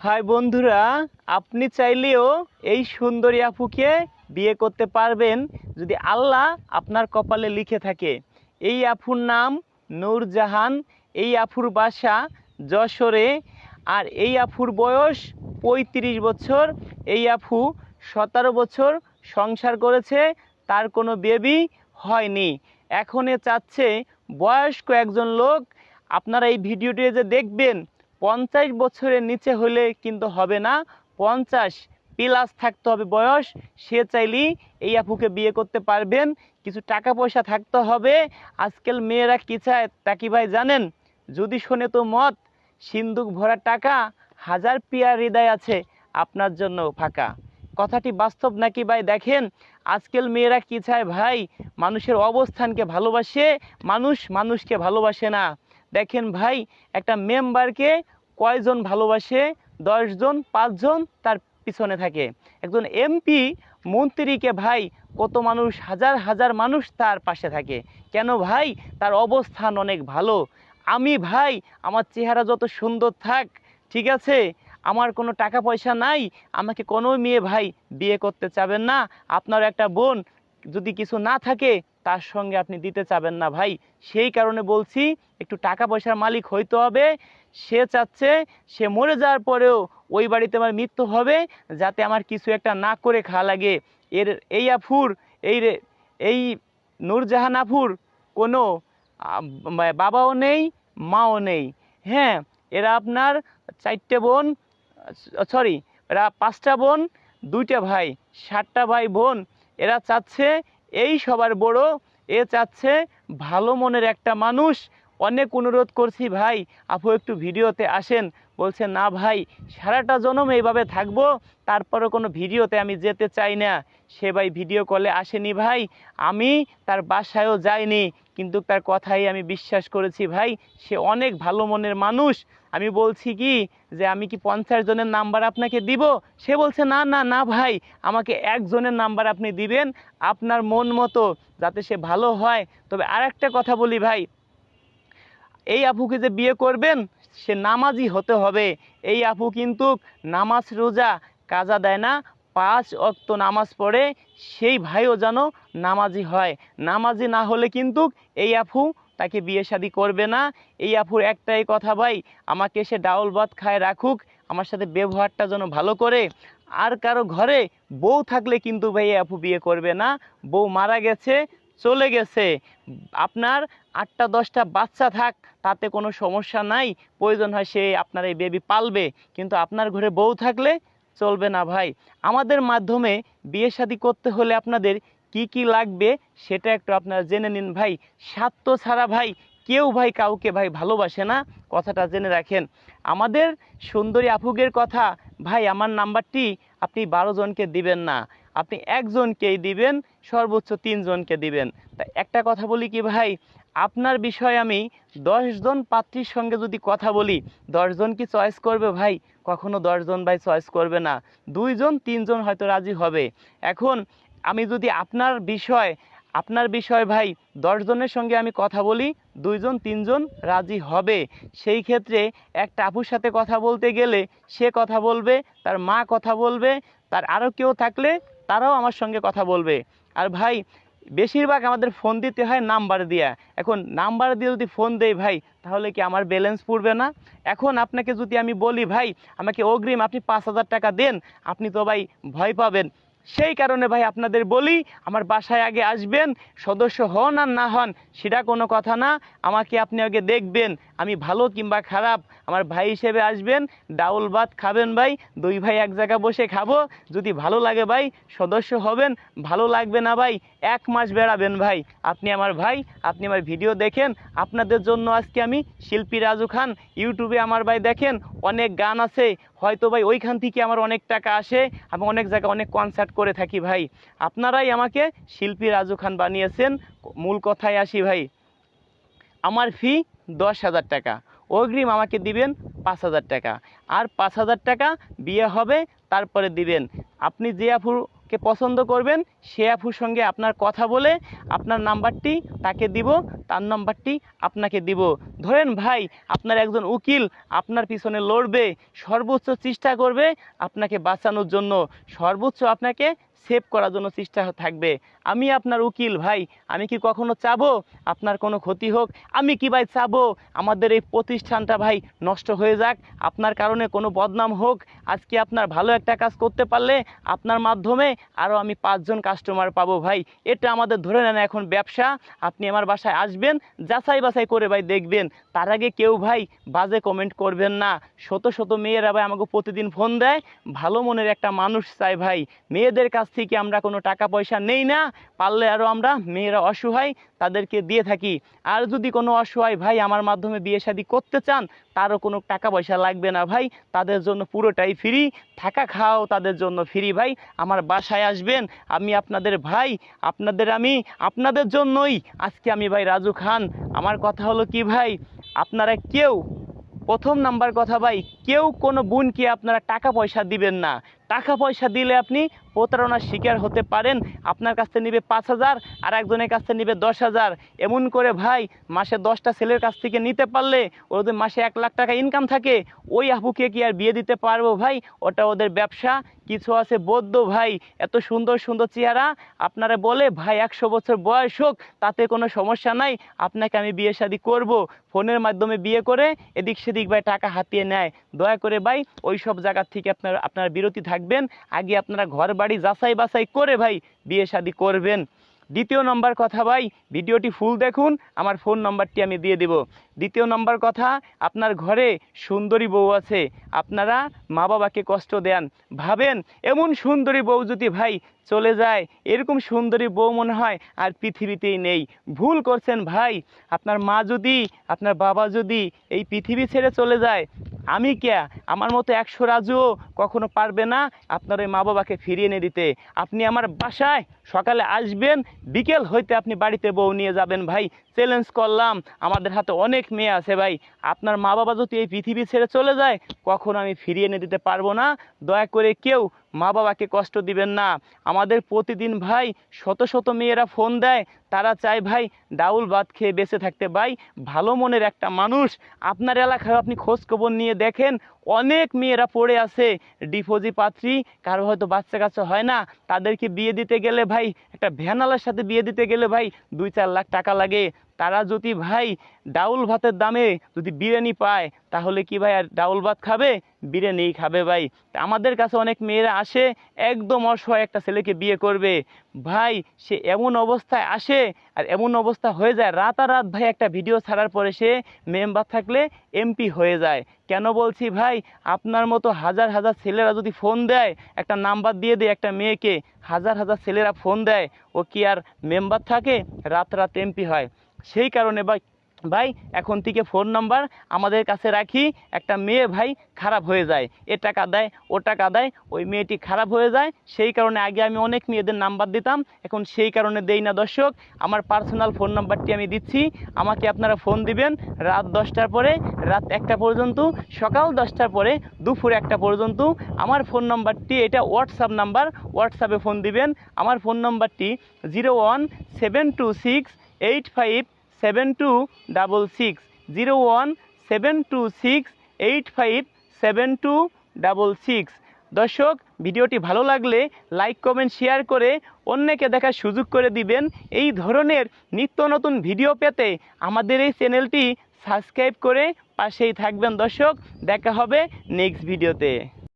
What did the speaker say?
High বন্ধুরা, আপনি চাইলেও এই সুন্দরী আপুকে বিয়ে করতে পারবেন যদি আল্লাহ আপনার কপালে লিখে থাকে। এই আফুর নাম নূরজাহান, এই আফুর বাসা যশোরে আর এই আফুর বয়স পঁয়ত্রিশ বছর। এই আফু সতেরো বছর সংসার করেছে, তার কোনো বেবি হয়নি। এখন এ চাচ্ছে বয়স্ক একজন লোক। আপনারা এই ভিডিওটি যে দেখবেন পঞ্চাশ বছরের নিচে হলে কিন্তু হবে না। পঞ্চাশ প্লাস থাকতে হবে বয়স। সে চাইলেই এই আপুকে বিয়ে করতে পারবেন। কিছু টাকা পয়সা থাকতে হবে। আজকাল মেয়েরা কী চায় তা কি ভাই জানেন? যদি শোনে তো মত সিন্দুক ভরা টাকা, হাজার পিয়ার হৃদয় আছে আপনার জন্য ফাঁকা। কথাটি বাস্তব নাকি ভাই দেখেন? আজকাল মেয়েরা কী চায় ভাই? মানুষের অবস্থানকে ভালোবাসে, মানুষ মানুষকে ভালোবাসে না। দেখেন ভাই, একটা মেম্বারকে কয়জন ভালোবাসে? দশজন, পাঁচজন তার পিছনে থাকে। একজন এমপি, মন্ত্রীকে ভাই কত মানুষ, হাজার হাজার মানুষ তার পাশে থাকে। কেন ভাই? তার অবস্থান অনেক ভালো। আমি ভাই, আমার চেহারা যত সুন্দর থাক, ঠিক আছে? আমার কোনো টাকা পয়সা নাই, আমাকে কোনো মেয়ে ভাই বিয়ে করতে চাবেন না। আপনার একটা বোন যদি কিছু না থাকে, তার সঙ্গে আপনি দিতে চাবেন না ভাই। সেই কারণে বলছি, একটু টাকা পয়সার মালিক হইতে হবে। সে চাচ্ছে, সে মরে যাওয়ার পরেও ওই বাড়িতে আমার মৃত্যু হবে, যাতে আমার কিছু একটা না করে খাওয়া লাগে। এর, এই আফুর, এই এই নূরজাহান আফুর কোনো বাবাও নেই, মাও নেই। হ্যাঁ এরা আপনার চারটে বোন সরি, এরা পাঁচটা বোন, দুইটা ভাই, সাতটা ভাই বোন এরা চাচ্ছে এই সবার বড় এ চাচ্ছে ভালো মনের একটা মানুষ অনেক অনুরোধ করছি, ভাই, আপু একটু ভিডিওতে আসেন। বলছে, না, ভাই, সারাটা জনম এইভাবে থাকব তারপরে কোনো ভিডিওতে আমি যেতে চাই না। সে ভাই ভিডিও কলে আসেনি, ভাই। আমি তার বাসায়ও যাইনি, কিন্তু তার কথাই আমি বিশ্বাস করেছি, ভাই। সে অনেক ভালো মনের মানুষ। আমি বলছি কি, যে আমি কি পঞ্চাশ জনের নাম্বার আপনাকে দিব? সে বলছে, না না না, ভাই। আমাকে একজনের নাম্বার আপনি দিবেন, আপনার মন মতো, যাতে সে ভালো হয়। তবে আর একটা কথা বলি, ভাই। এই আপুকে যে বিয়ে করবেন, সে নামাজি হতে হবে। এই আপু কিন্তু নামাজ রোজা, কাজা দেয় না, পাঁচ অক্ত নামাজ পড়ে, সেই ভাইও যেন নামাজি হয়। নামাজি না হলে কিন্তু এই আপু তাকে বিয়ে শাদি করবে না। এই আপুর একটাই কথা ভাই, আমাকে সে ডাউল ভাত খায় রাখুক, আমার সাথে ব্যবহারটা যেন ভালো করে। আর কারও ঘরে বউ থাকলে কিন্তু ভাই আপু বিয়ে করবে না। বউ মারা গেছে চলে গেছে। আপনার আটটা, দশটা বাচ্চা থাক, তাতে কোনো সমস্যা নাই। প্রয়োজন হয় সে আপনার এই বেবি পালবে। কিন্তু আপনার ঘরে বউ থাকলে চলবে না ভাই। আমাদের মাধ্যমে বিয়ে শাদি করতে হলে আপনাদের কি কি লাগবে সেটা একটু আপনারা জেনে নিন ভাই। স্বার্থ ছাড়া ভাই, কেউ ভাই কাউকে ভাই ভালোবাসে না। কথাটা জেনে রাখেন। আমাদের সুন্দরী আফুগের কথা, ভাই আমার নাম্বারটি আপনি বারো জনকে দিবেন না। আপনি একজনকেই দিবেন, সর্বোচ্চ তিনজনকে দিবেন। তা একটা কথা বলি কি ভাই? আপনার বিষয়ে আমি দশজন পাত্রীর সঙ্গে যদি কথা বলি, দশজন কি চয়েস করবে ভাই? কখনো দশজন ভাই চয়েস করবে না। দুইজন, তিনজন হয়তো রাজি হবে। এখন আমি যদি আপনার বিষয় আপনার বিষয় ভাই, দশজনের সঙ্গে আমি কথা বলি, দুইজন, তিনজন রাজি হবে। সেই ক্ষেত্রে একটা আপুর সাথে কথা বলতে গেলে সে কথা বলবে, তার মা কথা বলবে, তার আরও কেউ থাকলে তারাও আমার সঙ্গে কথা বলবে। আর ভাই, বেশিরভাগ আমাদের ফোন দিতে হয় নাম্বার দিয়া। এখন নাম্বার দিয়ে যদি ফোন দেই ভাই, তাহলে কি আমার ব্যালেন্স পড়বে না? এখন আপনাকে যদি আমি বলি, ভাই, আমাকে অগ্রিম আপনি পাঁচ হাজার টাকা দেন, আপনি তো ভাই ভয় পাবেন। সেই কারণে ভাই আপনাদের বলি, আমার বাসায় আগে আসবেন, সদস্য হন আর না হন, সেটা কোনো কথা না। আমাকে আপনি আগে দেখবেন। আমি ভালো কিংবা খারাপ, আমার ভাই হিসেবে আসবেন, ডাউল ভাত খাবেন ভাই, দুই ভাই এক জায়গায় বসে খাব, যদি ভালো লাগে ভাই, সদস্য হবেন, ভালো লাগবে না ভাই, এক মাস বেড়াবেন ভাই। আপনি আমার ভাই, আপনি আমার ভিডিও দেখেন, আপনাদের জন্য আজকে আমি শিল্পী রাজু খান, ইউটিউবে আমার ভাই দেখেন, অনেক গান আছে, হয়তো ভাই ওইখান থেকে আমার অনেক টাকা আসে, আমি অনেক জায়গায় অনেক কনসার্ট করে থাকি ভাই। আপনারাই আমাকে শিল্পী রাজু খান বানিয়েছেন, মূল কথায় আসি ভাই। আমার ফি দশ হাজার টাকা। অগ্রিম আমাকে দিবেন পাঁচ হাজার টাকা। আর পাঁচ হাজার টাকা বিয়ে হবে, তারপরে দিবেন। আপনি যে আফুকে পছন্দ করবেন, সে আফুর সঙ্গে আপনার কথা বলে আপনার নাম্বারটি তাকে দিব, তার নাম্বারটি আপনাকে দিব। ধরেন ভাই, আপনার একজন উকিল, আপনার পিছনে লড়বে, সর্বোচ্চ চেষ্টা করবে আপনাকে বাঁচানোর জন্য। সর্বোচ্চ আপনাকে সেভ করার জন্য চেষ্টা থাকবে। আমি আপনার উকিল ভাই, আমি কি কখনো চাবো? আপনার কোনো ক্ষতি হোক, আমি কি ভাই চাবো? আমাদের এই প্রতিষ্ঠানটা ভাই নষ্ট হয়ে যাক, আপনার কারণে কোনো বদনাম হোক, আজকে আপনার ভালো একটা কাজ করতে পারলে আপনার মাধ্যমে আরও আমি পাঁচজন কাস্টমার পাবো ভাই। এটা আমাদের ধরে নেন এখন ব্যবসা, আপনি আমার বাসায় আসবেন, যাচাই বাছাই করে ভাই দেখবেন। তার আগে কেউ ভাই বাজে কমেন্ট করবেন না। শত শত মেয়েরা ভাই আমাকে প্রতিদিন ফোন দেয়, ভালো মনের একটা মানুষ চাই ভাই। মেয়েদের কাছ থেকে আমরা কোনো টাকা পয়সা নেই না, পারলে আরও আমরা মেয়েরা অসহায় তাদেরকে দিয়ে থাকি। আর যদি কোনো অসহায় ভাই আমার মাধ্যমে বিয়ে শাদী করতে চান, তারও কোনো টাকা পয়সা লাগবে না ভাই। তাদের জন্য পুরোটাই ফ্রি। থাকা খাওয়াও তাদের জন্য ফ্রি ভাই। আমার বাসায় আসবেন, আমি আপনাদের ভাই, আপনাদের আমি, আপনাদের জন্যই। আজকে আমি ভাই রাজু খান। আমার কথা হলো কি ভাই, আপনারা কেউ, প্রথম নাম্বার কথা ভাই, কেউ কোনো বোনকে আপনারা টাকা পয়সা দিবেন না। টাকা পয়সা দিলে আপনি প্রতারণার শিকার হতে পারেন। আপনার কাছ থেকে নিবে পাঁচ হাজার, আর একজনের কাছ থেকে নিবে দশ হাজার। এমন করে ভাই, মাসে দশটা ছেলের কাছ থেকে নিতে পারলে ওদের মাসে এক লাখ টাকা ইনকাম থাকে, ওই আপুকে কি আর বিয়ে দিতে পারব ভাই? ওটা ওদের ব্যবসা। কিছু আছে বৌদ্ধ ভাই, এত সুন্দর সুন্দর চেহারা। আপনারা বলে, ভাই, একশো বছর বয়স হোক, তাতে কোনো সমস্যা নাই। আপনাকে আমি বিয়ে শাদি করব। ফোনের মাধ্যমে বিয়ে করে, এদিক সেদিক ভাই টাকা হাতিয়ে নেয়। দয়া করে ভাই, ওই সব জায়গার থেকে আপনার আপনার বিরতি থাকবেন আগে আপনারা ঘর বাড়ি যাচাই বাছাই করে ভাই বিয়ে শাদি করবেন। দ্বিতীয় নম্বর কথা ভাই, ভিডিওটি ফুল দেখুন, আমার ফোন নম্বরটি আমি দিয়ে দেব। দ্বিতীয় নম্বর কথা, আপনার ঘরে সুন্দরী বউ আছে, আপনারা মা বাবাকে কষ্ট দেন, ভাবেন এমন সুন্দরী বউ যদি ভাই চলে যায়, এরকম সুন্দরী বউ মনে হয় আর পৃথিবীতেই নেই। ভুল করছেন ভাই, আপনার মা যদি, আপনার বাবা যদি এই পৃথিবী ছেড়ে চলে যায় আমি কে? আমার মতো একশো রাজুও কখনো পারবে না আপনার ওই মা বাবাকে ফিরিয়ে নিয়ে দিতে। আপনি আমার বাসায় সকালে আসবেন, বিকেল হইতে আপনি বাড়িতে বউ নিয়ে যাবেন ভাই। চ্যালেঞ্জ করলাম, আমাদের হাতে অনেক মেয়ে আছে ভাই। আপনার মা বাবা যদি এই পৃথিবী ছেড়ে চলে যায়, কখনো আমি ফিরিয়ে এনে দিতে পারব না। দয়া করে কেউ মা বাবাকে কষ্ট দিবেন না। আমাদের প্রতিদিন ভাই শত শত মেয়েরা ফোন দেয়, তারা চায় ভাই ডাউল ভাত খেয়ে বেঁচে থাকতে। ভাই, ভালো মনের একটা মানুষ। আপনার এলাকায় আপনি খোঁজ খবর নিয়ে দেখেন অনেক মেয়েরা পড়ে আছে, ডিফোজি পাত্রী, কারও হয়তো বাচ্চা কাচ্চা হয় না, তাদেরকে বিয়ে দিতে গেলে ভাই, একটা ভ্যানালার সাথে বিয়ে দিতে গেলে ভাই দুই চার লাখ টাকা লাগে। তারা যদি ভাই ডাউল ভাতের দামে যদি বিরিয়ানি পায়, তাহলে কি ভাই আর ডাউল ভাত খাবে? বিরিয়ানি খাবে ভাই। আমাদের কাছে অনেক মেয়েরা আসে, একদম অসহায় একটা ছেলেকে বিয়ে করবে। ভাই, সে এমন অবস্থায় আসে আর এমন অবস্থা হয়ে যায়, রাতারাত ভাই একটা ভিডিও ছাড়ার পরে সে মেম্বার থাকলে এমপি হয়ে যায়। কেন বলছি ভাই? আপনার মতো হাজার হাজার ছেলেরা যদি ফোন দেয়, একটা নাম্বার দিয়ে দেয় একটা মেয়েকে, হাজার হাজার ছেলেরা ফোন দেয়, ও কি আর মেম্বার থাকে? রাত রাত এমপি হয়। সেই কারণে ভাই ভাই, এখন থেকে ফোন নাম্বার আমাদের কাছে রাখি। একটা মেয়ে ভাই খারাপ হয়ে যায়, এ টাকা দেয়, ও টাকা দেয়, ওই মেয়েটি খারাপ হয়ে যায়। সেই কারণে আগে আমি অনেক মেয়েদের নাম্বার দিতাম, এখন সেই কারণে দেই না দর্শক। আমার পার্সোনাল ফোন নাম্বারটি আমি দিচ্ছি, আমাকে আপনারা ফোন দিবেন রাত দশটার পরে, রাত একটা পর্যন্ত, সকাল দশটার পরে, দুপুর একটা পর্যন্ত। আমার ফোন নাম্বারটি এটা হোয়াটসঅ্যাপ নাম্বার হোয়াটসঅ্যাপে ফোন দিবেন। আমার ফোন নাম্বারটি zero one seven two six eight five seven two double six zero one seven two six eight five seven two double six দর্শক, ভিডিওটি ভালো লাগলে লাইক, কমেন্ট, শেয়ার করে অন্যকে দেখার সুযোগ করে দিবেন। এই ধরনের নিত্য নতুন ভিডিও পেতে আমাদের এই চ্যানেলটি সাবস্ক্রাইব করে পাশেই থাকবেন। দর্শক, দেখা হবে নেক্সট ভিডিওতে